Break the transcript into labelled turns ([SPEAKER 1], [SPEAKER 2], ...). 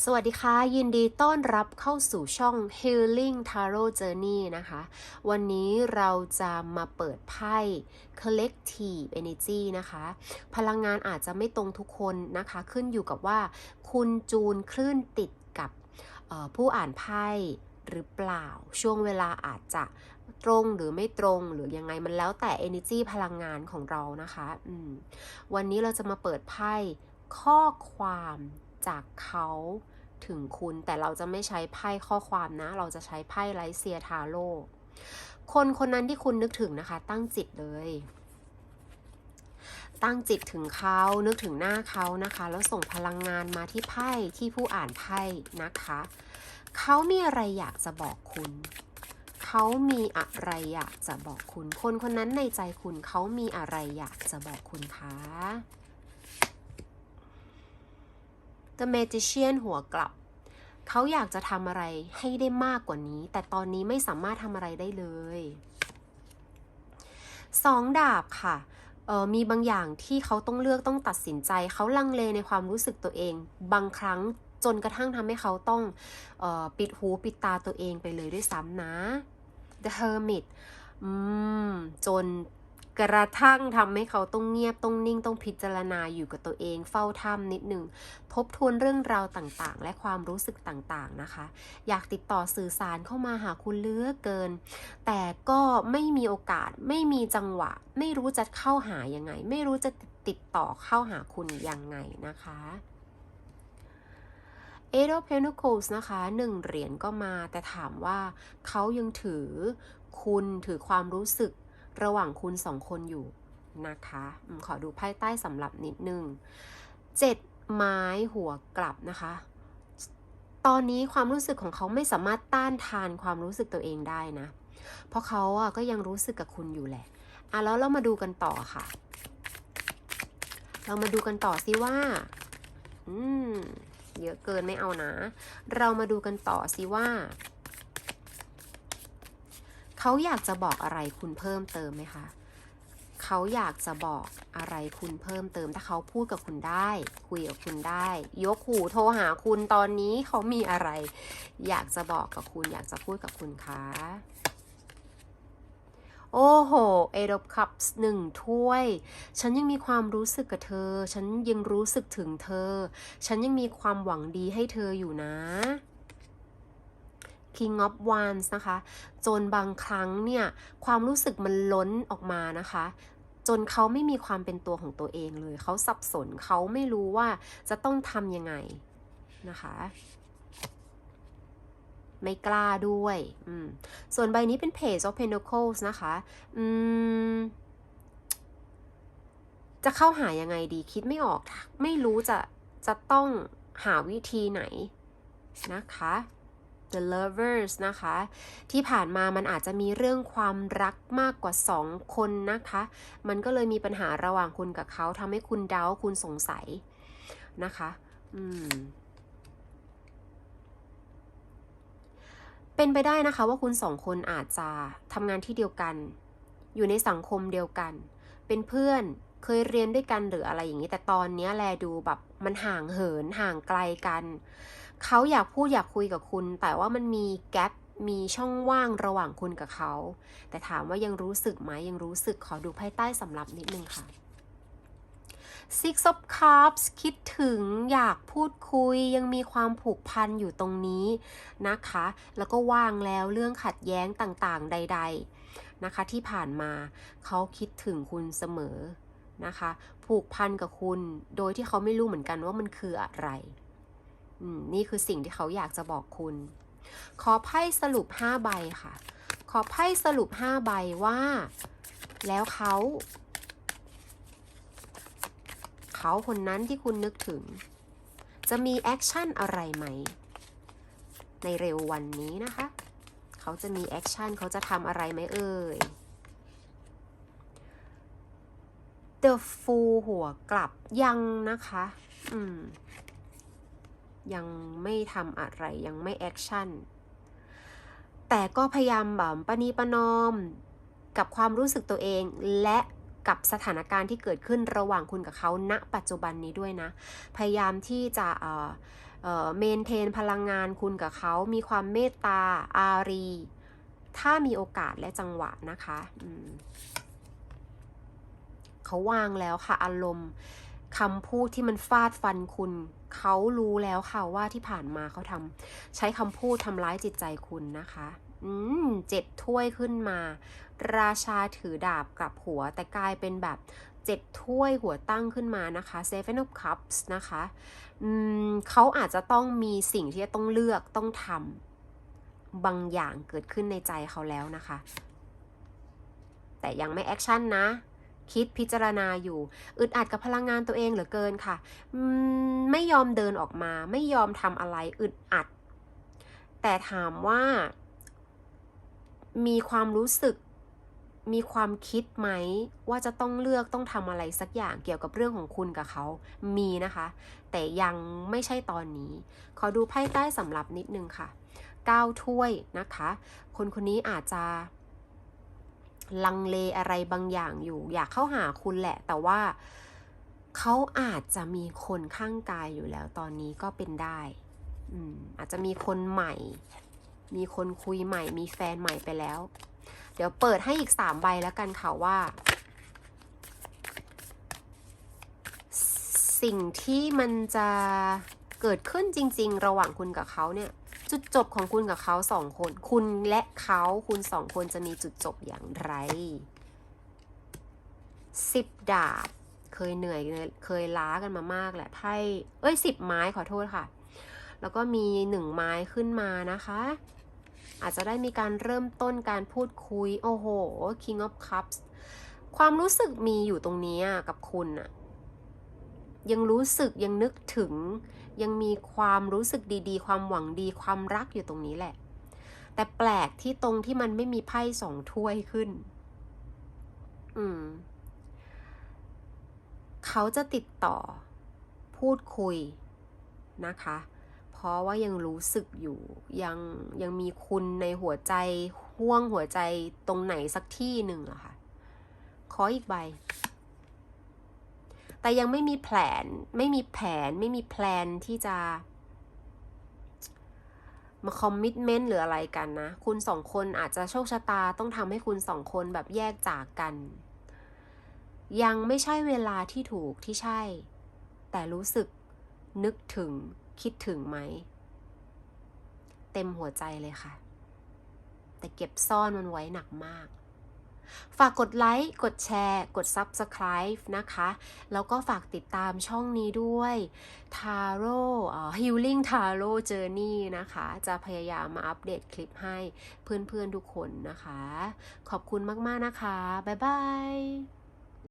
[SPEAKER 1] สวัสดีค่ะ ยินดีต้อนรับเข้าสู่ช่อง Healing Tarot Journey นะคะ วันนี้เราจะมาเปิดไพ่ Collective Energy นะคะ พลังงานอาจจะไม่ตรงทุกคนนะคะ ขึ้นอยู่กับว่า คุณจูนคลื่นติดกับผู้อ่านไพ่หรือเปล่า ช่วงเวลาอาจจะตรงหรือไม่ตรงหรือยังไงมันแล้วแต่ energy พลังงานของเรานะคะ วันนี้เราจะมาเปิดไพ่ข้อความ จากเขาถึงคุณ แต่เราจะไม่ใช้ไพ่ข้อความนะ เราจะใช้ไพ่ไลเซียทาโร่คนคนนั้นที่คุณนึกถึงนะคะ ตั้งจิตเลย ตั้งจิตถึงเขานึกถึงหน้าเขานะคะ แล้วส่งพลังงานมาที่ไพ่ที่ผู้อ่านไพ่นะคะเขามีอะไรอยากจะบอกคุณเขามีอะไรอยากจะบอกคุณ คนคนนั้นในใจคุณเขามีอะไรอยากจะบอกคุณคะ The Magician หัวกลับ เขาอยากจะทำอะไรให้ได้มากกว่านี้ แต่ตอนนี้ไม่สามารถทำอะไรได้เลยสองดาบค่ะออมีบางอย่างที่เขาต้องเลือกต้องตัดสินใจ เขาลังเลในความรู้สึกตัวเอง บางครั้งจนกระทั่งทำให้เขาต้องออปิดหูปิดตาตัวเองไปเลยด้วยซ้ำนะ The Hermit อืมจน กระทั่งทำให้เขาต้องเงียบต้องนิ่งต้องพิจารณาอยู่กับตัวเองเฝ้าถ้ำนิดหนึ่งทบทวนเรื่องราวต่างๆ และความรู้สึกต่างๆนะคะ อยากติดต่อสื่อสารเข้ามาหาคุณเลือกเกิน แต่ก็ไม่มีโอกาสไม่มีจังหวะ ไม่รู้จะเข้าหายังไง ไม่รู้จะติดต่อเข้าหาคุณยังไงนะคะ Eight of Pentacles นะคะหนึ่งเหรียญก็มาแต่ถามว่าเขายังถือคุณถือความรู้สึก ระหว่างคุณสองคนอยู่นะคะ ขอดูไพ่ใต้สำหรับนิดนึงเจ็ดไม้หัวกลับนะคะ ตอนนี้ความรู้สึกของเขาไม่สามารถต้านทานความรู้สึกตัวเองได้นะ เพราะเขาอะก็ยังรู้สึกกับคุณอยู่แหละอะแล้วเรามาดูกันต่อค่ะ เรามาดูกันต่อสิว่า อืม เยอะเกินไม่เอานะ เรามาดูกันต่อสิว่า เขาอยากจะบอกอะไรคุณเพิ่มเติมไหมคะเขาอยากจะบอกอะไรคุณเพิ่มเติม ถ้าเขาพูดกับคุณได้ คุยกับคุณได้ ยกหูโทรหาคุณตอนนี้เขามีอะไร อยากจะบอกกับคุณอยากจะพูดกับคุณคะโอ้โหเอดอบคัพหนึ่งถ้วย ฉันยังมีความรู้สึกกับเธอ ฉันยังรู้สึกถึงเธอ ฉันยังมีความหวังดีให้เธออยู่นะ King of Wands นะคะ จนบางครั้งเนี่ยความรู้สึกมันล้นออกมานะคะ จนเขาไม่มีความเป็นตัวของตัวเองเลย เขาสับสนเขาไม่รู้ว่าจะต้องทำยังไงนะคะไม่กล้าด้วย อืม ส่วนใบนี้เป็น Page of Pentacles นะคะ อืม จะเข้าหายังไงดี คิดไม่ออก ไม่รู้จะ จะต้องหาวิธีไหนนะคะ The Lovers นะคะ ที่ผ่านมามันอาจจะมีเรื่องความรักมากกว่าสองคนนะคะ มันก็เลยมีปัญหาระหว่างคุณกับเขาทำให้คุณเดาคุณสงสัยนะคะ อืมเป็นไปได้นะคะว่าคุณสองคนอาจจะทำงานที่เดียวกัน อยู่ในสังคมเดียวกัน เป็นเพื่อนเคยเรียนด้วยกันหรืออะไรอย่างนี้ แต่ตอนนี้แลดูแบบมันห่างเหินห่างไกลกัน เขาอยากพูดอยากคุยกับคุณ แต่ว่ามันมีแกลบมีช่องว่างระหว่างคุณกับเขา แต่ถามว่ายังรู้สึกไหมยังรู้สึกขอดูไพ่ใต้สำรับนิดนึงค่ะ Six of Cups คิดถึงอยากพูดคุยยังมีความผูกพันอยู่ตรงนี้นะคะ แล้วก็ว่างแล้วเรื่องขัดแย้งต่างๆ ใด ๆนะคะ ที่ผ่านมาเขาคิดถึงคุณเสมอนะคะ ผูกพันกับคุณ โดยที่เขาไม่รู้เหมือนกันว่ามันคืออะไร นี่คือสิ่งที่เขาอยากจะบอกคุณ ขอไพ่สรุป 5 ใบค่ะ ขอไพ่สรุป 5 ใบว่า แล้วเขา เขาคนนั้นที่คุณนึกถึง จะมีแอคชั่นอะไรไหม ในเร็ววันนี้นะคะ เขาจะมีแอคชั่นเขาจะทำอะไรไหมเอ่ย The Fool หัวกลับยังนะคะ อืม ยังไม่ทำอะไรยังไม่แอคชั่น แต่ก็พยายามแบบปณีประนอมกับความรู้สึกตัวเองและกับสถานการณ์ที่เกิดขึ้นระหว่างคุณกับเขาณ ปัจจุบันนี้ด้วยนะ พยายามที่จะเอ่อเมนเทนพลังงานคุณกับเขา มีความเมตตา อารี ถ้ามีโอกาสและจังหวะนะคะเขาวางแล้วค่ะอารมณ์คำพูดที่มันฟาดฟันคุณ เขารู้แล้วค่ะว่าที่ผ่านมาเขาทำใช้คำพูดทำร้ายจิตใจคุณนะคะ อืม เจ็ดถ้วยขึ้นมา ราชาถือดาบกลับหัว แต่กลายเป็นแบบเจ็ดถ้วยหัวตั้งขึ้นมานะคะ Seven of Cups นะคะอืมเขาอาจจะต้องมีสิ่งที่จะต้องเลือกต้องทำบางอย่างเกิดขึ้นในใจเขาแล้วนะคะ แต่ยังไม่แอคชั่นนะ คิดพิจารณาอยู่ อึดอัดกับพลังงานตัวเองเหลือเกินค่ะ ไม่ยอมเดินออกมา ไม่ยอมทำอะไรอึดอัด แต่ถามว่า มีความรู้สึก มีความคิดไหม ว่าจะต้องเลือกต้องทำอะไรสักอย่างเกี่ยวกับเรื่องของคุณกับเขา มีนะคะ แต่ยังไม่ใช่ตอนนี้ ขอดูไพ่ใต้สำหรับนิดนึงค่ะก้9ถ้วยนะคะ คนคนนี้อาจจะ ลังเลอะไรบางอย่างอยู่ อยากเข้าหาคุณแหละ แต่ว่าเขาอาจจะมีคนข้างกายอยู่แล้วตอนนี้ก็เป็นได้อืมอาจจะมีคนใหม่ มีคนคุยใหม่ มีแฟนใหม่ไปแล้ว เดี๋ยวเปิดให้อีกสามใบแล้วกันค่ะว่า สิ่งที่มันจะเกิดขึ้นจริง ๆ ระหว่างคุณกับเขาเนี่ย จุดจบของคุณกับเขาสองคน คุณและเขาคุณสองคนจะมีจุดจบอย่างไรสิบดาบ เคยเหนื่อยเคยล้ากันมามากแหละไพ่เอ้ยสิบไม้ขอโทษค่ะ แล้วก็มีหนึ่งไม้ขึ้นมานะคะ อาจจะได้มีการเริ่มต้นการพูดคุย โอ้โห King of Cups ความรู้สึกมีอยู่ตรงนี้กับคุณอะยังรู้สึกยังนึกถึง ยังมีความรู้สึกดีๆ ความหวังดีความรักอยู่ตรงนี้แหละ แต่แปลกที่ตรงที่มันไม่มีไพ่สองถ้วยขึ้น อืม เขาจะติดต่อ พูดคุยนะคะ เพราะว่ายังรู้สึกอยู่ ยังยังมีคุณในหัวใจห่วงหัวใจตรงไหนสักที่หนึ่งอะค่ะ ขออีกใบ แต่ยังไม่มีแผนไม่มีแผนไม่มีแพลนที่จะมาคอมมิ t เมนต์หรืออะไรกันนะ คุณสองคนอาจจะโชคชะตาต้องทำให้คุณสองคนแบบแยกจากกัน ยังไม่ใช่เวลาที่ถูกที่ใช่ แต่รู้สึกนึกถึงคิดถึงไหม เต็มหัวใจเลยค่ะ แต่เก็บซ่อนมันไว้หนักมาก ฝากกดไลค์ กดแชร์ กด Subscribe นะคะ แล้วก็ฝากติดตามช่องนี้ด้วย Taro ่ Healing Taro Journey นะคะ จะพยายามมาอัปเดตคลิปให้เพื่อนๆทุกคนนะคะ ขอบคุณมากๆนะคะ บ๊ายบาย